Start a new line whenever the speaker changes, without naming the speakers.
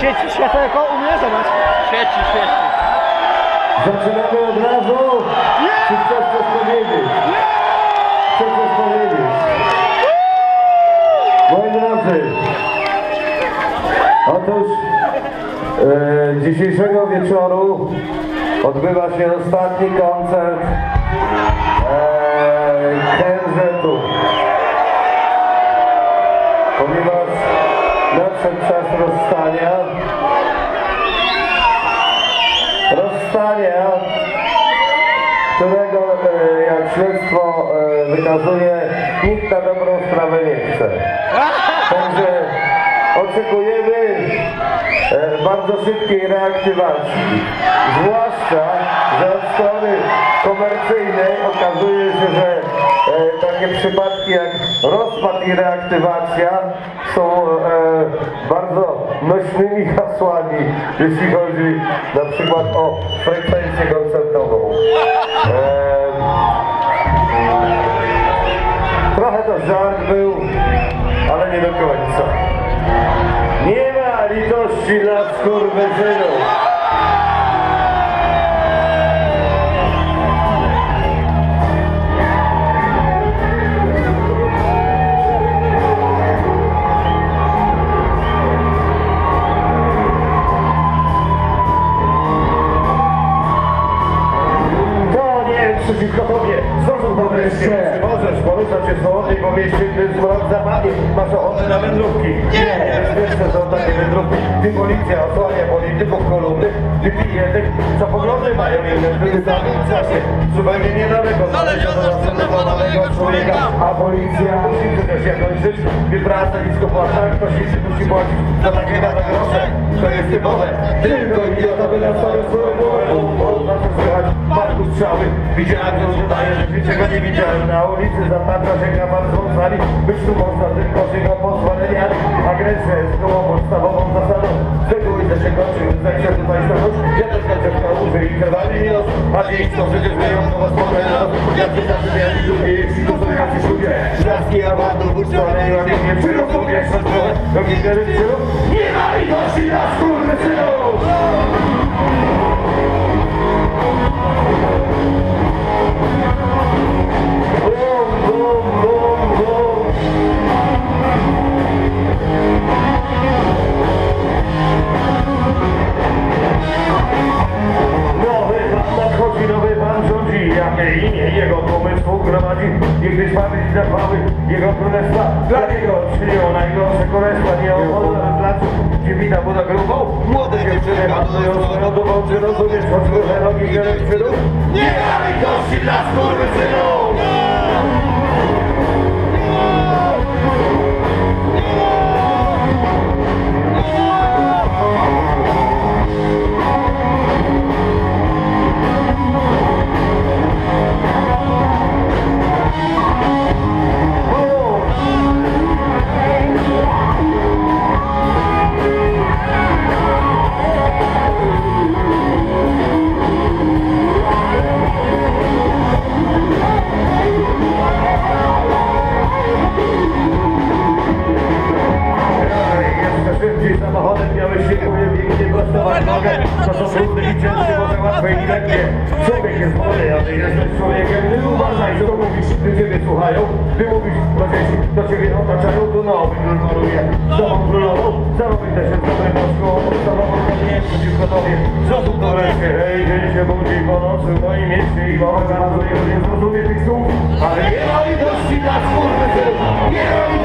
Sieci światełko u mnie, zobacz.
Sieci, sieci.
Zaczynamy od razu. Czy chcesz coś powiedzieć? Chcesz coś powiedzieć? Moi drodzy, otóż e, dzisiejszego wieczoru odbywa się ostatni koncert czas rozstania, rozstania, którego, e, jak śledztwo e, wykazuje, nikt na dobrą sprawę nie chce. Także oczekujemy e, bardzo szybkiej reaktywacji. Zwłaszcza, że od strony komercyjnej okazuje się, że takie przypadki jak rozpad i reaktywacja są e, bardzo nośnymi hasłami, jeśli chodzi na przykład o frekwencję koncertową. E, trochę to żart był, ale nie do końca. Nie ma litości dla skurwysynów. Tobie, zrozum to wreszcie możesz poruszać się swobodnie po mieście, gdy zmrok zapadnie Masz ochotę na wędrówki? Nie! Bezpieczne są takie wędrówki. Gdy policja osłania polityków kolumny. Gdy pije tych, co poglądy mają inne. Tym samym czasie, zupełnie niedaleko Znaleziono zastosowanego człowieka. A policja musi przecież jakoś żyć. Gdy praca nisko płaca, ktoś inny musi płacić Za takie lata grosze, to jest typowe. Tylko idiota by na swoją słowę Można to słychać widziałem, że udaje, że niczego nie widziałem Na ulicy zatacza się kawan z wąsami Być tu można tylko z jego pozwoleniami Agresja jest koło podstawową zasadą Z tego ujdę się kończy, zajście tutaj stanąć Ja też na dziewka użyj i krewany minus A dziś to przecież wyjątkowo spokojne Ja się zaczyniali lubię, jeśli to są jacyś ludzie Żarski awantur, buczone i łagienie Przyrozumie, szantowe, rogi gieryczynów Nie ma litości dla skurwysynów! Jego pomysłu gromadzi. Niegdyś pamięć na chwały jego królestwa, dla niego czynią najgorsze królestwa, nie o placu, gdzie wita buda grubą. Młode dziewczyny handlują swoją dumą, czy rozumiesz, choćby nogi giereczynów? Nie ma litości dla skurwysynów! Jeszcze ciężkie, może łatwe i lekkie Człowiek jest młody, a ty jesteś człowiekiem. Ty uważaj, co mówisz, gdy ciebie słuchają. Ty mówisz do dzieci, do ciebie otaczają To maluje, z tobą królową Zarobię też z dobrym polską podstawową To nie jest przeciwko tobie, zrozum to wreszcie Hej, dzień się budzi po nocy w moim mieście I mowa gazuje, że nie zrozumie tych słów Ale nie ma litości dla Nie litości! Nie ma litości!